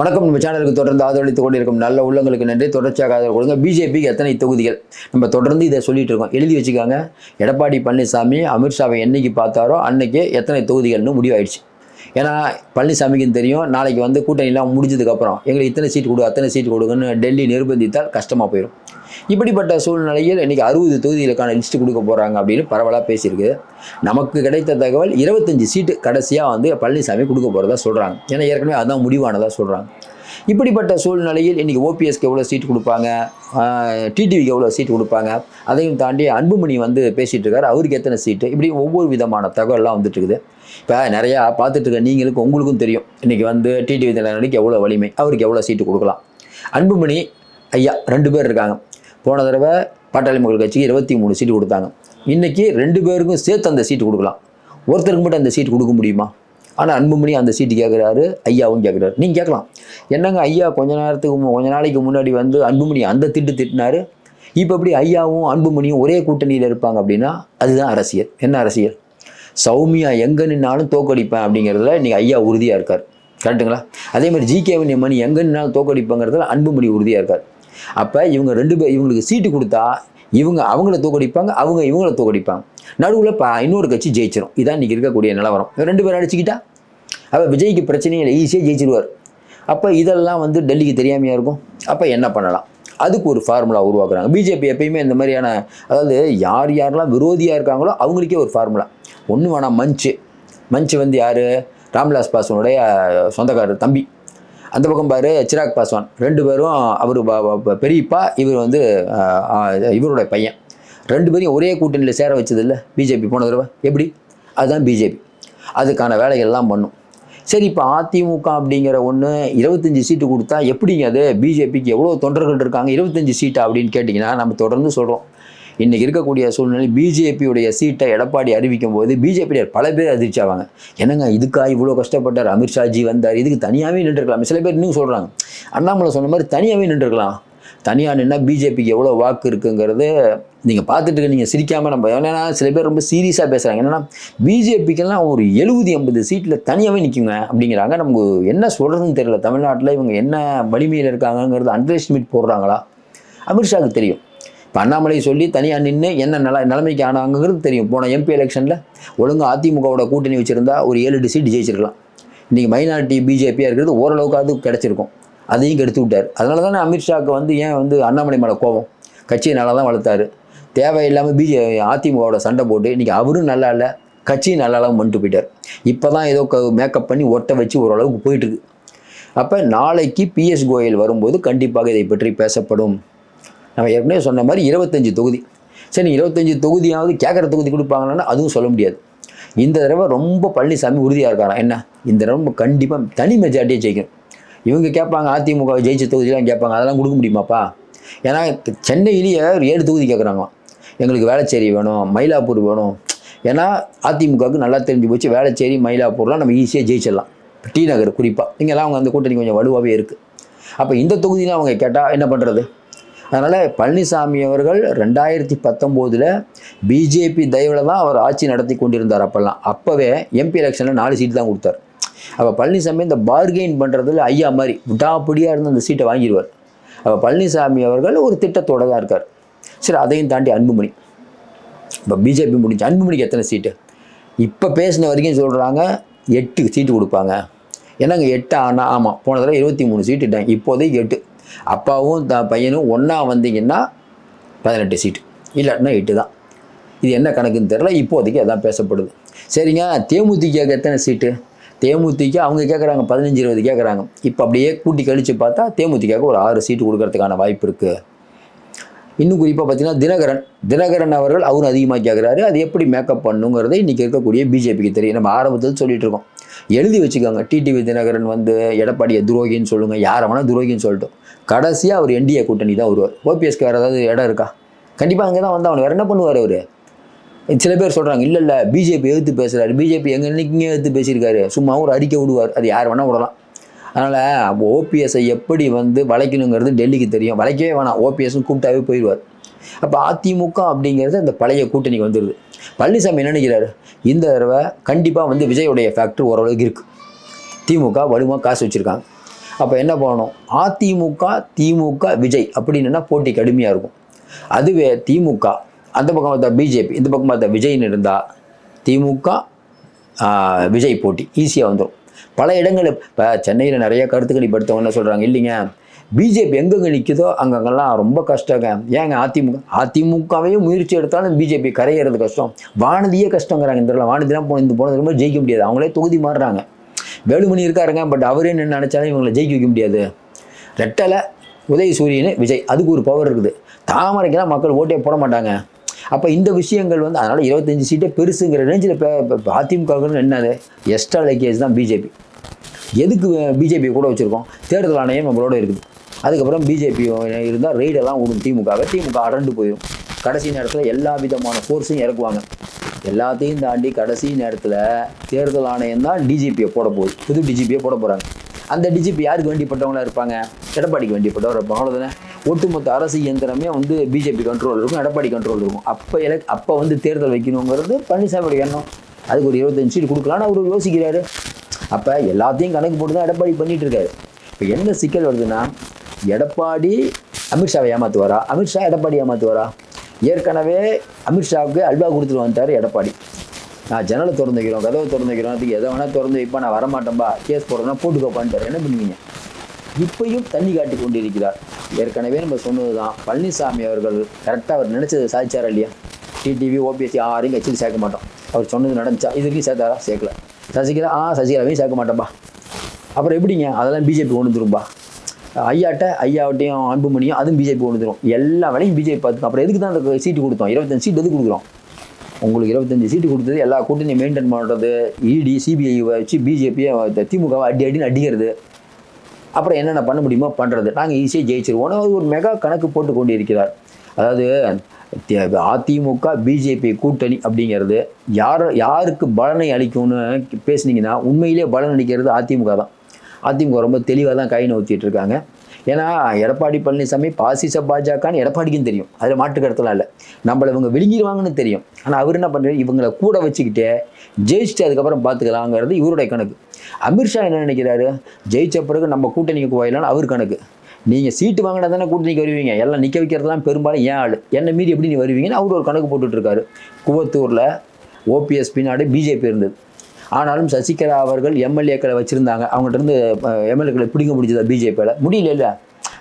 வணக்கம். நம்ம சேனலுக்கு தொடர்ந்து ஆதரவளித்துக் கொண்டிருக்கும் நல்ல உள்ளங்களுக்கு நன்றி. தொடர்ச்சியாக ஆதரவு கொடுங்க. பிஜேபிக்கு எத்தனை தொகுதிகள்? நம்ம தொடர்ந்து இதை சொல்லிட்டு இருக்கோம். எழுதி வச்சுக்காங்க. எடப்பாடி பழனிசாமி அமித்ஷாவை என்னைக்கு பார்த்தாரோ அன்னைக்கு எத்தனை தொகுதிகள்னு முடிவாயிடுச்சு. ஏன்னா பழனிசாமிக்கும் தெரியும் நாளைக்கு வந்து கூட்டணிலாம் முடிஞ்சதுக்கப்புறம் எங்களுக்கு இத்தனை சீட் கொடு அத்தனை சீட் கொடுங்கன்னு டெல்லி நிர்பந்தித்தால் கஷ்டமாக போயிடும் இப்படிப்பட்ட சூழ்நிலையில் இன்றைக்கி அறுபது தொகுதிகளுக்கான லிஸ்ட் கொடுக்க போகிறாங்க அப்படின்னு பரவலாக பேசியிருக்கு நமக்கு கிடைத்த தகவல் இருபத்தஞ்சி சீட்டு கடைசியாக வந்து பழனிசாமி கொடுக்க போகிறதா சொல்கிறாங்க ஏன்னா ஏற்கனவே அதுதான் முடிவானதாக சொல்கிறாங்க இப்படிப்பட்ட சூழ்நிலையில் இன்றைக்கி ஓபிஎஸ்க்கு எவ்வளோ சீட் கொடுப்பாங்க? டிடிவிக்கு எவ்வளோ சீட் கொடுப்பாங்க? அதையும் தாண்டி அன்புமணி வந்து பேசிகிட்டு இருக்காரு. அவருக்கு எத்தனை சீட்டு இப்படி ஒவ்வொரு விதமான தகவல்லாம் வந்துட்டு இருக்குது இப்போ நிறையா பார்த்துட்டு இருக்க உங்களுக்கும் தெரியும். இன்றைக்கி வந்து டிடிவி தினகரனுக்கு எவ்வளோ வலிமை? அவருக்கு எவ்வளோ சீட்டு கொடுக்கலாம்? அன்புமணி ஐயா ரெண்டு பேர் இருக்காங்க. போன தடவை பாட்டாளி மக்கள் கட்சிக்கு இருபத்தி மூணு சீட்டு கொடுத்தாங்க. இன்றைக்கி ரெண்டு பேருக்கும் சேர்த்து அந்த சீட்டு கொடுக்கலாம். ஒருத்தருக்கு மட்டும் அந்த சீட்டு கொடுக்க முடியுமா? ஆனால் அன்புமணி அந்த சீட்டு கேட்குறாரு ஐயாவும் கேட்குறாரு நீங்கள் கேட்கலாம். என்னங்க ஐயா கொஞ்ச நேரத்துக்கு மு- கொஞ்ச நாளைக்கு முன்னாடி வந்து அன்புமணி அந்த திட்டு திட்டினார்? இப்போ எப்படி ஐயாவும் அன்புமணியும் ஒரே கூட்டணியில் இருப்பாங்க அப்படின்னா அதுதான் அரசியல். என்ன அரசியல்? சௌமியா எங்கே நின்னாலும் தோக்கடிப்பேன் அப்படிங்கிறதுல இன்றைக்கி ஐயா உறுதியாக இருக்கார். கரெக்டுங்களா அதே மாதிரி ஜிகே மணி எங்கே நின்னாலும் தோக்கடிப்பேங்கிறதுல அன்புமணி உறுதியாக இருக்கார். அப்போ இவங்க ரெண்டு பேர் இவங்களுக்கு சீட்டு கொடுத்தா இவங்க அவங்கள தோக்கடிப்பாங்க அவங்க இவங்கள தோக்கடிப்பாங்க. நடுவில் இப்போ இன்னொரு கட்சி ஜெயிச்சிரும். இதான் இன்றைக்கி இருக்கக்கூடிய நிலவரம். ரெண்டு பேரும் அடிச்சுக்கிட்டா? அப்போ விஜய்க்கு பிரச்சனையும் இல்லை ஈஸியாக ஜெயிச்சிருவார். அப்போ இதெல்லாம் வந்து டெல்லிக்கு தெரியாமையாக இருக்கும்? அப்போ என்ன பண்ணலாம்? அதுக்கு ஒரு ஃபார்முலா உருவாக்குறாங்க. பிஜேபி எப்பயுமே இந்த மாதிரியான அதாவது யார் யாரெல்லாம் விரோதியாக இருக்காங்களோ அவங்களுக்கே ஒரு ஃபார்முலா ஒன்று வேணாம் மஞ்சு. மஞ்சு வந்து யார்? ராம்விலாஸ் பாஸ்வனுடைய சொந்தக்காரர் தம்பி. அந்த பக்கம் பாரு சிராக் பாஸ்வான். ரெண்டு பேரும் அவர் பெரியப்பா இவர் வந்து இவரோட இவருடைய பையன். ரெண்டு பேரையும் ஒரே கூட்டணியில் சேர வச்சது இல்லை பிஜேபி போன தடவை. எப்படி? அதுதான் பிஜேபி. அதுக்கான வேலைகள்லாம் பண்ணும். சரி இப்போ அதிமுக அப்படிங்கிற ஒன்று இருபத்தஞ்சி சீட்டு கொடுத்தா எப்படிங்க அது? பிஜேபிக்கு எவ்வளோ தொண்டர்கள் இருக்காங்க இருபத்தஞ்சி சீட்டா அப்படின்னு கேட்டிங்கன்னா நம்ம தொடர்ந்து சொல்கிறோம் இன்றைக்கி இருக்கக்கூடிய சூழ்நிலை பிஜேபியுடைய சீட்டை எடப்பாடி அறிவிக்கும் போது பிஜேபியர் பல பேர் அதிர்ச்சி ஆவாங்க என்னங்க இதுக்கா இவ்வளோ கஷ்டப்பட்டார்? அமித்ஷாஜி வந்தார். இதுக்கு தனியாகவே நின்றுருக்கலாம். சில பேர் இன்னும் சொல்கிறாங்க அண்ணாமலை சொன்ன மாதிரி தனியாகவே நின்றுருக்கலாம். தனியாக நின்னா பிஜேபிக்கு எவ்வளோ வாக்கு இருக்குங்கிறது நீங்கள் பார்த்துட்டு நீங்கள் சிரிக்காமல் நம்ம ஏன்னா சில பேர் ரொம்ப சீரியஸாக பேசுகிறாங்க என்னென்னா பிஜேபிக்கெல்லாம் ஒரு எழுபது எண்பது சீட்டில் தனியாகவே நிற்குங்க அப்படிங்கிறாங்க. நமக்கு என்ன சொல்கிறதுன்னு தெரியல. தமிழ்நாட்டில் இவங்க என்ன வலிமையில் இருக்காங்கங்கிறது அண்டர் எஸ்டிமேட் போடுறாங்களா? அமித்ஷாவுக்கு தெரியும். இப்போ அண்ணாமலை சொல்லி தனியாக நின்று என்ன நில நிலைமைக்கு ஆனாங்கிறது தெரியும். போன எம்பி எலெக்ஷனில் ஒழுங்காக அதிமுகவோட கூட்டணி வச்சுருந்தா ஒரு ஏழு எட்டு சீட்டு ஜெயிச்சிருக்கலாம். இன்றைக்கி மைனாரிட்டி பிஜேபியாக இருக்கிறது ஓரளவுக்கு அது கிடச்சிருக்கும். அதையும் கெடுத்து விட்டார். அதனால தானே அமித்ஷாவுக்கு வந்து ஏன் வந்து அண்ணாமலை மேலே கோபம்? கட்சியை நல்லா தான் வளர்த்தாரு தேவையில்லாமல் பிஜே அதிமுகவோட சண்டை போட்டு இன்றைக்கி அவரும் நல்லா இல்லை கட்சியும் நல்லா இல்லாமல் போயிட்டார். இப்போ தான் ஏதோ க மேக்கப் பண்ணி ஒட்டை வச்சு ஓரளவுக்கு போயிட்டுருக்கு. அப்போ நாளைக்கு பிஎஸ் கோயல் வரும்போது கண்டிப்பாக இதை பற்றி பேசப்படும். நம்ம ஏற்கனவே சொன்ன மாதிரி இருபத்தஞ்சி தொகுதி. சரி இருபத்தஞ்சி தொகுதியாவது கேட்குற தொகுதி கொடுப்பாங்கன்னா அதுவும் சொல்ல முடியாது. இந்த தடவை ரொம்ப பழனிசாமி உறுதியாக இருக்காராம். என்ன? இந்த தடவை கண்டிப்பாக தனி மெஜாரிட்டியை ஜெயிக்கணும். இவங்க கேட்பாங்க அதிமுக ஜெயிச்ச தொகுதியெலாம் கேட்பாங்க அதெல்லாம் கொடுக்க முடியுமாப்பா? ஏன்னா சென்னையிலேயே ஒரு ஏழு தொகுதி கேட்குறாங்களாம் எங்களுக்கு வேளச்சேரி வேணும் மயிலாப்பூர் வேணும். ஏன்னா அதிமுகவுக்கு நல்லா தெரிஞ்சு போச்சு வேளச்சேரி மயிலாப்பூர்லாம் நம்ம ஈஸியாக ஜெயிச்சிடலாம். டி நகர் குறிப்பாக இங்கெல்லாம் அவங்க அந்த கூட்டணி கொஞ்சம் வலுவாகவே இருக்குது அப்போ இந்த தொகுதியில் அவங்க கேட்டால் என்ன பண்ணுறது அதனால் பழனிசாமி அவர்கள் ரெண்டாயிரத்தி பத்தொம்போதில் பிஜேபி தயவில் தான் அவர் ஆட்சி நடத்தி கொண்டிருந்தார் அப்போல்லாம். அப்போவே எம்பி எலெக்ஷனில் நாலு சீட்டு தான் கொடுத்தார். அப்போ பழனிசாமி இந்த பார்கெயின் பண்ணுறதுல ஐயா மாதிரி விடாப்படியாக இருந்து அந்த சீட்டை வாங்கிடுவார் அப்போ பழனிசாமி அவர்கள் ஒரு திட்டத்தோடு தான் இருக்கார். சரி அதையும் தாண்டி அன்புமணி. இப்போ பிஜேபி முடிஞ்சு அன்புமணிக்கு எத்தனை சீட்டு இப்போ பேசின வரைக்கும் சொல்கிறாங்க எட்டு சீட்டு கொடுப்பாங்க. என்னங்க எட்டு? ஆனால் ஆமாம் போன தடவை இருபத்தி மூணு சீட்டு இட்டாங்க இப்போதைக்கு எட்டு. அப்பாவும் த பையனும் ஒன்றா வந்தீங்கன்னா பதினெட்டு சீட்டு இல்லாட்டினா எட்டு தான். இது என்ன கணக்குன்னு தெரில இப்போதைக்கு அதான் பேசப்படுது. சரிங்க. தேமுதிக எத்தனை சீட்டு தேமுதிக அவங்க கேட்குறாங்க பதினஞ்சு இருபது கேட்குறாங்க இப்போ அப்படியே கூட்டி கழித்து பார்த்தா தேமுதிகவுக்கு ஒரு ஆறு சீட்டு கொடுக்கறதுக்கான வாய்ப்பு இருக்குது இன்னும் குறிப்பாக பார்த்தீங்கன்னா தினகரன். தினகரன் அவர்கள் அவரும் அதிகமாக கேட்குறாரு அது எப்படி மேக்கப் பண்ணுங்கிறதை இன்றைக்கி இருக்கக்கூடிய பிஜேபிக்கு தெரியும். நம்ம ஆரம்பத்தில் சொல்லிகிட்டு இருக்கோம். எழுதி வச்சுக்கோங்க. டிடிவி தினகரன் வந்து எடப்பாடியை துரோகின்னு சொல்லுங்கள் யாரை வேணால் துரோகின்னு சொல்லிட்டோம். கடைசியாக அவர் என்டிஏ கூட்டணி தான் வருவார். ஓபிஎஸ்க்கு வேறு ஏதாவது இடம் இருக்கா? கண்டிப்பாக அங்கே தான் வந்து அவன் வேறு என்ன பண்ணுவார் அவர்? சில பேர் சொல்கிறாங்க இல்லை இல்லை. பிஜேபி எதிர்த்து பேசுகிறாரு பிஜேபி எங்கே இன்னைக்கு எதிர்த்து பேசியிருக்காரு. சும்மா ஒரு அறிக்கை விடுவார். அது யார் வேணால் விடலாம். அதனால் ஓபிஎஸ்ஸை எப்படி வந்து வளைக்கணுங்கிறது டெல்லிக்கு தெரியும். வளைக்கவே வேணாம். ஓபிஎஸ்ஸும் கூப்பிட்டாவே போயிடுவார். அப்போ அதிமுக அப்படிங்கிறது அந்த பழைய கூட்டணிக்கு வந்துடுது பழனிசாமி என்ன நினைக்கிறாரு? இந்த தடவை கண்டிப்பாக வந்து விஜயோடைய ஃபேக்ட்ரி ஓரளவுக்கு இருக்குது திமுக வலுவாக காசு வச்சுருக்காங்க. அப்போ என்ன பண்ணணும்? அதிமுக திமுக விஜய் அப்படின்னா போட்டி கடுமையாக இருக்கும். அதுவே திமுக அந்த பக்கம் பார்த்தா பிஜேபி இந்த பக்கம் பார்த்தா விஜய்னு இருந்தால் திமுக விஜய் போட்டி ஈஸியாக வந்துடும் பல இடங்கள் இப்போ சென்னையில் நிறைய கருத்துக்கள் படுத்தவங்க என்ன சொல்கிறாங்க இல்லைங்க. பிஜேபி எங்கெங்கே நிற்குதோ அங்கங்கெல்லாம் ரொம்ப கஷ்டங்க. ஏங்க அதிமுக அதிமுகவே முயற்சி எடுத்தாலும் பிஜேபி கரையிறது கஷ்டம். வானதியே கஷ்டங்கிறாங்க இந்த தடவை. வானதிலாம் போன இந்த போனது ரொம்ப ஜெயிக்க முடியாது. அவங்களே தொகுதி மாறுறாங்க. வேலுமணி இருக்காருங்க பட் அவரே என்ன நினச்சாலும் இவங்களை ஜெயிக்க வைக்க முடியாது. ரெட்டலை உதய சூரியன் விஜய். அதுக்கு ஒரு பவர் இருக்குது. தாமரைக்கெல்லாம் மக்கள் ஓட்டே போட மாட்டாங்க. அப்போ இந்த விஷயங்கள் வந்து அதனால் இருபத்தஞ்சி சீட்டே பெருசுங்கிற ரேஞ்சில் இப்போ அதிமுகவுக்கு என்னது எக்ஸ்ட்ரா லக்கேஜ் தான் பிஜேபி எதுக்கு பிஜேபி கூட வச்சுருக்கோம்? தேர்தல் ஆணையம் நம்மளோட இருக்குது. அதுக்கப்புறம் பிஜேபி இருந்தால் ரெய்டெல்லாம் விடும் திமுகவை. திமுக அடண்டு போயிடும் கடைசி நேரத்தில் எல்லா விதமான ஃபோர்ஸையும் இறக்குவாங்க. எல்லாத்தையும் தாண்டி கடைசி நேரத்தில் தேர்தல் ஆணையம் தான் டிஜிபியை போட போகுது. புது டிஜிபியை போட போகிறாங்க அந்த டிஜிபி யாருக்கு வேண்டிப்பட்டவங்களா இருப்பாங்க? எடப்பாடிக்கு வேண்டிப்பட்டவர் இருப்பாங்க. அவ்வளோதானே ஒட்டுமொத்த அரசு இயந்திரமே வந்து பிஜேபி கண்ட்ரோல் இருக்கும். எடப்பாடி கண்ட்ரோல் இருக்கும். அப்போ எலக் அப்போ வந்து தேர்தல் வைக்கணுங்கிறது பழனிசாமியோட எண்ணம். அதுக்கு ஒரு இருபத்தஞ்சு சீட் கொடுக்கலான்னு அவர் யோசிக்கிறாரு. அப்போ எல்லாத்தையும் கணக்கு போட்டு தான் எடப்பாடி பண்ணிட்டு இருக்காரு. இப்போ என்ன சிக்கல் வருதுன்னா எடப்பாடி அமித்ஷாவை ஏமாத்துவாரா? அமித்ஷா எடப்பாடி ஏமாத்துவாரா? ஏற்கனவே அமித்ஷாவுக்கு அல்வா கொடுத்துட்டு வந்துட்டார் எடப்பாடி. நான் ஜன்னலை திறந்து வைக்கிறோம் கதவை திறந்து வைக்கிறோம் அதுக்கு எதை வேணால் திறந்து வைப்பா நான் வரமாட்டேன்பா கேஸ் போடுறேன்னா போட்டுக்கோப்பான்ட்டார் என்ன பண்ணுவீங்க? இப்பையும் தண்ணி காட்டி கொண்டு இருக்கிறார் ஏற்கனவே நம்ம சொன்னது தான் பழனிசாமி அவர்கள் கரெக்டாக அவர் நினச்சது சாதிச்சாரா இல்லையா? டிடிவி ஓபிஎஸ்சி யாரையும் கட்சியில் சேர்க்க மாட்டோம். அவர் சொன்னது நடந்துச்சா? இதுக்கும் சேர்த்தாரா? சேர்க்கல. சசிகலா ஆ சசிகலாவையும் சேர்க்க மாட்டேன்பா. அப்புறம் எப்படிங்க? அதெல்லாம் பிஜேபி கொண்டு வந்துரும்பா. ஐயாட்ட ஐயாவட்டையும் அன்புமணியும் அதுவும் பிஜேபி கொடுத்துரும் எல்லா வேலையும் பிஜேபி பார்த்துக்கும். அப்புறம் எதுக்கு தான் அந்த சீட்டு கொடுத்தோம்? இருபத்தஞ்சு சீட் எதுக்கு கொடுக்குறோம்? உங்களுக்கு இருபத்தஞ்சு சீட்டு கொடுத்தது எல்லா கூட்டணியும் மெயின்டைன் பண்ணுறது இடி சிபிஐ வச்சு பிஜேபியை திமுகவை அடி அடின்னு அடிக்கிறது. அப்புறம் என்னென்ன பண்ண முடியுமோ பண்ணுறது நாங்கள் ஈஸியாக ஜெயிச்சிருவோம். அது ஒரு மெகா கணக்கு போட்டு கொண்டு இருக்கிறார் அதாவது அதிமுக பிஜேபி கூட்டணி அப்படிங்கிறது யார் யாருக்கு பலனை அளிக்கும்னு பேசுனீங்கன்னா உண்மையிலேயே பலன் அளிக்கிறது அதிமுக தான். அதிமுக ரொம்ப தெளிவாக தான் கை நோத்திட்டு இருக்காங்க. ஏன்னா எடப்பாடி பழனிசாமி பாசிச பாஜகன்னு எடப்பாடிக்கும் தெரியும். அதில் மாட்டு இல்லை. நம்மளை இவங்க விழுங்கிடுவாங்கன்னு தெரியும். ஆனால் அவர் என்ன பண்ணுறாரு இவங்களை கூட வச்சுக்கிட்டே ஜெயிச்சுட்டு அதுக்கப்புறம் பார்த்துக்கலாங்கிறது இவருடைய கணக்கு. அமித்ஷா என்ன நினைக்கிறாரு? ஜெயிச்ச பிறகு நம்ம கூட்டணிக்கு போயிடலாம்னு அவர் கணக்கு. நீங்கள் சீட்டு வாங்கினா தானே கூட்டணிக்கு வருவீங்க. எல்லாம் நிற்க வைக்கிறதுலாம் பெரும்பாலும் ஏன் ஆள்? என்ன மீறி எப்படி நீ வருவீங்கன்னு அவர் ஒரு கணக்கு போட்டுட்ருக்காரு குவத்தூரில் ஓபிஎஸ் பின்னாடி பிஜேபி இருந்தது. ஆனாலும் சசிகலா அவர்கள் எம்எல்ஏக்களை வச்சுருந்தாங்க. அவங்ககிட்ட இருந்து எம்எல்ஏக்களை பிடிக்க முடிஞ்சதா பிஜேபியில்? முடியல இல்லை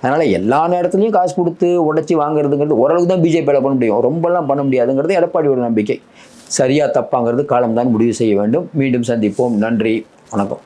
அதனால் எல்லா நேரத்துலையும் காசு கொடுத்து உடச்சி வாங்குறதுங்கிறது ஓரளவுக்கு தான் பிஜேபியில் பண்ண முடியும். ரொம்பலாம் பண்ண முடியாதுங்கிறது எடப்பாடியோட நம்பிக்கை. சரியாக தப்பாங்கிறது காலம்தான் முடிவு செய்ய வேண்டும். மீண்டும் சந்திப்போம். நன்றி. வணக்கம்.